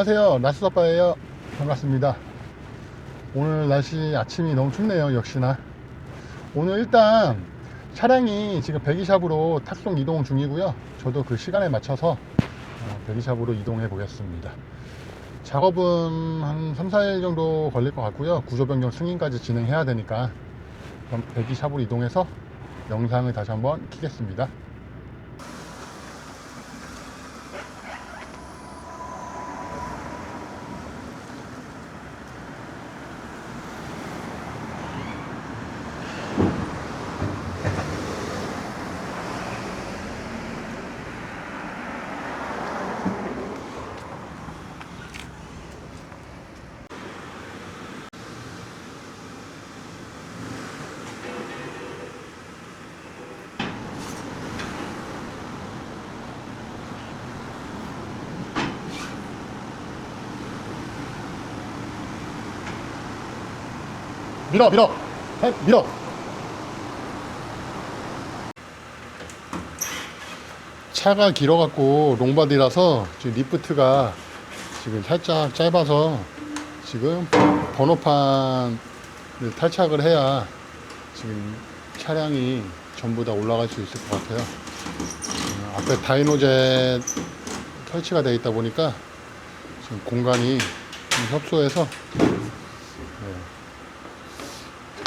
안녕하세요. 라스아빠예요. 반갑습니다. 오늘 날씨 아침이 너무 춥네요 역시나. 오늘 일단 차량이 지금 배기샵으로 탁송 이동 중이고요. 저도 그 시간에 맞춰서 어, 배기샵으로 이동해 보겠습니다. 작업은 한 3, 4일 정도 걸릴 것 같고요. 구조 변경 승인까지 진행해야 되니까 그럼 배기샵으로 이동해서 영상을 다시 한번 키겠습니다 밀어 밀어. 해, 밀어. 차가 길어갖고 롱바디라서 지금 리프트가 지금 살짝 짧아서 지금 번호판을 탈착을 해야 지금 차량이 전부 다 올라갈 수 있을 것 같아요. 음, 앞에 다이노젯 설치가 되어 있다 보니까 지금 공간이 좀 협소해서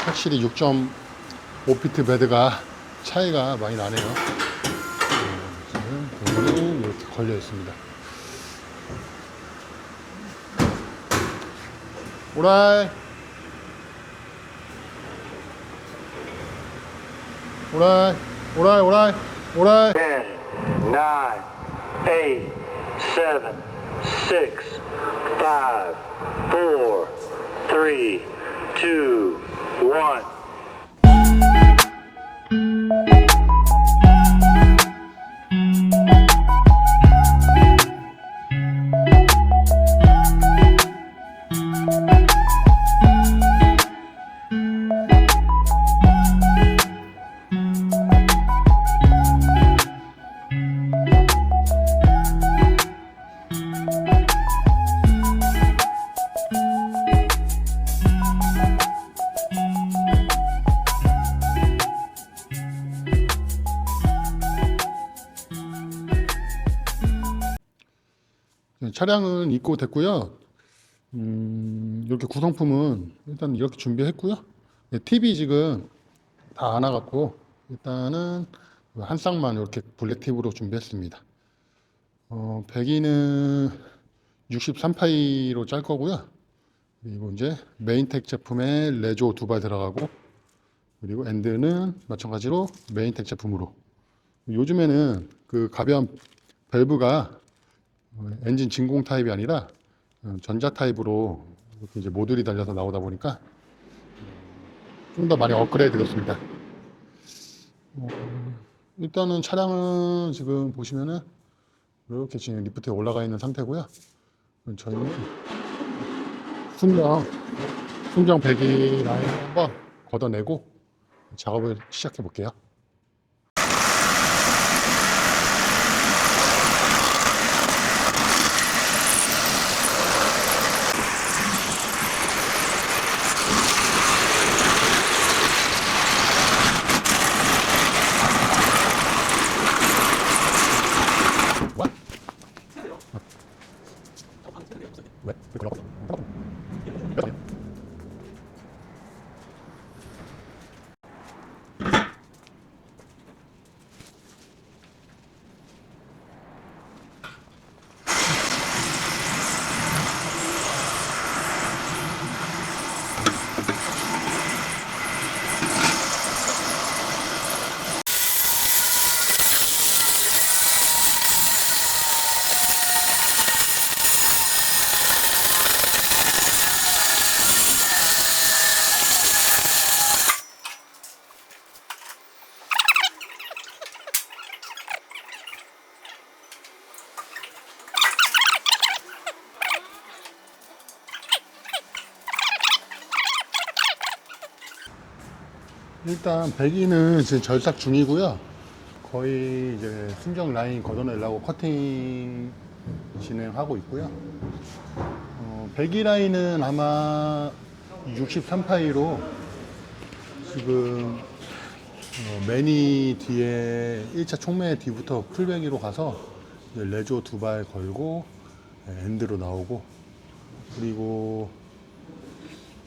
확실히 6.5피트 베드가 차이가 많이 나네요. 공간이 이렇게 걸려 있습니다. 오라이. 오라이. 오라이, 오라이, 오라이. 10, 9, 8, 7, 6, 5, 4, 3, 2, one. 차량은 입고 됐고요. 음, 이렇게 구성품은 일단 이렇게 준비했고요. 네, TV 지금 다 안 와갖고 일단은 한 쌍만 이렇게 블랙 팁으로 준비했습니다. 어, 배기는 63파이로 짤 거고요. 그리고 이제 메인텍 제품에 레조 두 발 들어가고 그리고 엔드는 마찬가지로 메인텍 제품으로 요즘에는 그 가변 밸브가 어, 엔진 진공 타입이 아니라 어, 전자 타입으로 이렇게 이제 모듈이 달려서 나오다 보니까 좀 더 많이 업그레이드 됐습니다. 어, 일단은 차량은 지금 보시면은 이렇게 지금 리프트에 올라가 있는 상태고요. 저희는 순정 순정 배기 라인 한번 걷어내고 작업을 시작해 볼게요. 일단 배기는 지금 절삭 중이고요. 거의 이제 순정 라인 걷어내려고 커팅 진행하고 있고요. 어, 배기 라인은 아마 63파이로 지금 어, 매니 뒤에 1차 총매 뒤부터 풀배기로 가서 레조 두 발 걸고 예, 엔드로 나오고 그리고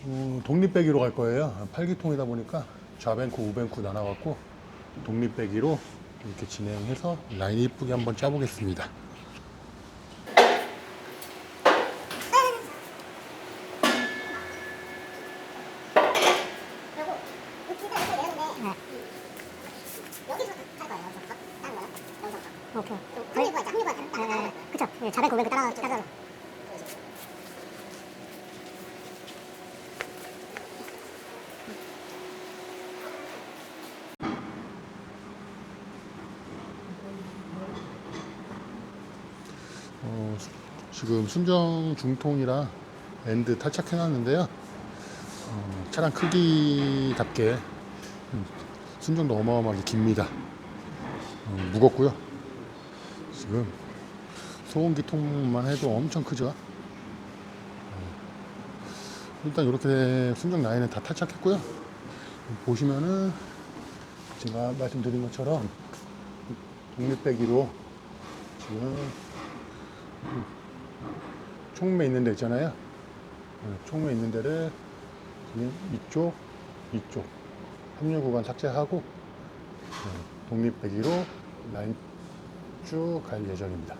어, 독립배기로 갈 거예요. 8기통이다 보니까 좌뱅크, 우뱅크 나눠갖고 독립배기로 이렇게 진행해서 라인 이쁘게 한번 짜보겠습니다. 오케이. 합류구가 있죠. 합류구가 다르다. 그쵸. 예, 자백 고백 따라 따라. 어, 수- 지금 순정 중통이라 엔드 탈착해 놨는데요. 어, 차량 크기답게 음, 순정도 어마어마하게 깁니다. 어, 무겁고요. 지금 소음기 통만 해도 엄청 크죠. 어, 일단 이렇게 순정 라인은 다 탈착했고요. 보시면은 제가 말씀드린 것처럼 독립배기로 지금 총매 있는 데 있잖아요. 어, 총매 있는 데를 이쪽, 이쪽 합류 구간 삭제하고 어, 독립배기로 라인 쭉 갈 예정입니다.